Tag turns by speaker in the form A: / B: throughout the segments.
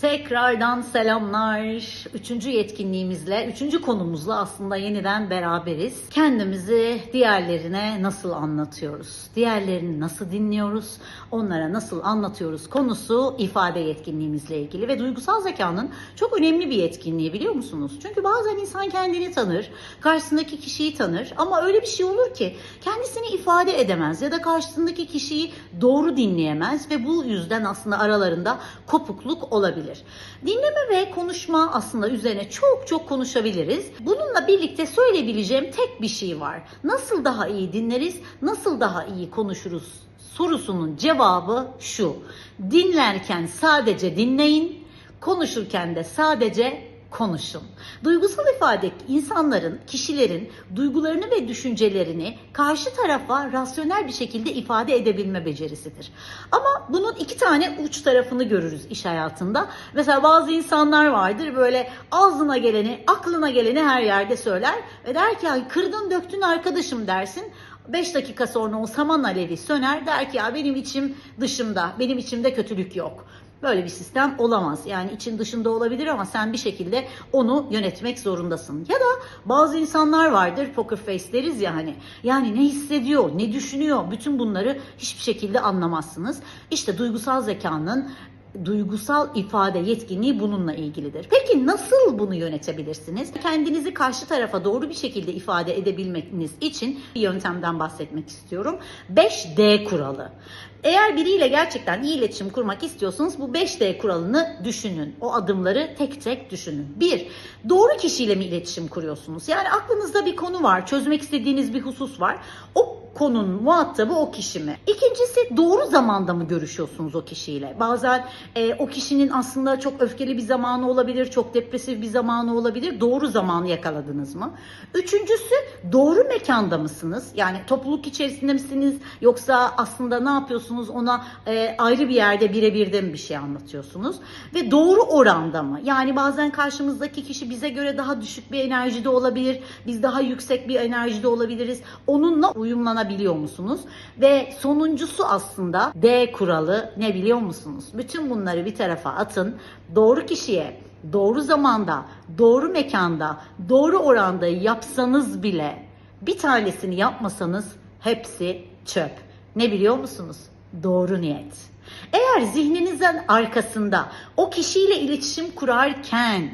A: Tekrardan selamlar. Üçüncü yetkinliğimizle, üçüncü konumuzla aslında yeniden beraberiz. Kendimizi diğerlerine nasıl anlatıyoruz? Diğerlerini nasıl dinliyoruz? Onlara nasıl anlatıyoruz konusu ifade yetkinliğimizle ilgili ve duygusal zekanın çok önemli bir yetkinliği biliyor musunuz? Çünkü bazen insan kendini tanır, karşısındaki kişiyi tanır ama öyle bir şey olur ki kendisini ifade edemez ya da karşısındaki kişiyi doğru dinleyemez ve bu yüzden aslında aralarında kopukluk olabilir. Dinleme ve konuşma aslında üzerine çok çok konuşabiliriz. Bununla birlikte söyleyebileceğim tek bir şey var. Nasıl daha iyi dinleriz, nasıl daha iyi konuşuruz sorusunun cevabı şu. Dinlerken sadece dinleyin, konuşurken de sadece konuşun. Duygusal ifade insanların, kişilerin duygularını ve düşüncelerini karşı tarafa rasyonel bir şekilde ifade edebilme becerisidir. Ama bunun iki tane uç tarafını görürüz iş hayatında. Mesela bazı insanlar vardır böyle ağzına geleni, aklına geleni her yerde söyler ve der ki "Ay, kırdın döktün arkadaşım dersin. 5 dakika sonra o saman alevi söner der ki ya benim içim dışımda, benim içimde kötülük yok. Böyle bir sistem olamaz. Yani için dışında olabilir ama sen bir şekilde onu yönetmek zorundasın. Ya da bazı insanlar vardır poker face deriz ya hani. Yani ne hissediyor, ne düşünüyor bütün bunları hiçbir şekilde anlamazsınız. İşte duygusal zekanın duygusal ifade yetkinliği bununla ilgilidir. Peki nasıl bunu yönetebilirsiniz? Kendinizi karşı tarafa doğru bir şekilde ifade edebilmeniz için bir yöntemden bahsetmek istiyorum. 5D kuralı. Eğer biriyle gerçekten iyi iletişim kurmak istiyorsanız bu 5D kuralını düşünün. O adımları tek tek düşünün. Bir, doğru kişiyle mi iletişim kuruyorsunuz? Yani aklınızda bir konu var, çözmek istediğiniz bir husus var. O konunun muhatabı o kişi mi? İkincisi doğru zamanda mı görüşüyorsunuz o kişiyle? Bazen e, o kişinin aslında çok öfkeli bir zamanı olabilir, çok depresif bir zamanı olabilir. Doğru zamanı yakaladınız mı? Üçüncüsü doğru mekanda mısınız? Yani topluluk içerisinde misiniz? Yoksa aslında ne yapıyorsunuz? Ona e, ayrı bir yerde birebir mi bir şey anlatıyorsunuz? Ve doğru oranda mı? Yani bazen karşımızdaki kişi bize göre daha düşük bir enerjide olabilir. Biz daha yüksek bir enerjide olabiliriz. Onunla uyumlanabiliyor musunuz? Ve sonuncusu aslında D kuralı ne biliyor musunuz? Bütün bunları bir tarafa atın. Doğru kişiye doğru zamanda, doğru mekanda, doğru oranda yapsanız bile bir tanesini yapmasanız hepsi çöp. Ne biliyor musunuz? Doğru niyet. Eğer zihninizin arkasında o kişiyle iletişim kurarken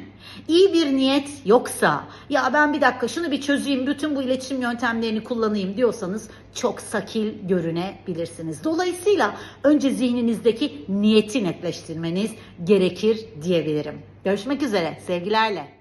A: iyi bir niyet yoksa ya ben bir dakika şunu bir çözeyim bütün bu iletişim yöntemlerini kullanayım diyorsanız çok sakil görünebilirsiniz. Dolayısıyla önce zihninizdeki niyeti netleştirmeniz gerekir diyebilirim. Görüşmek üzere sevgilerle.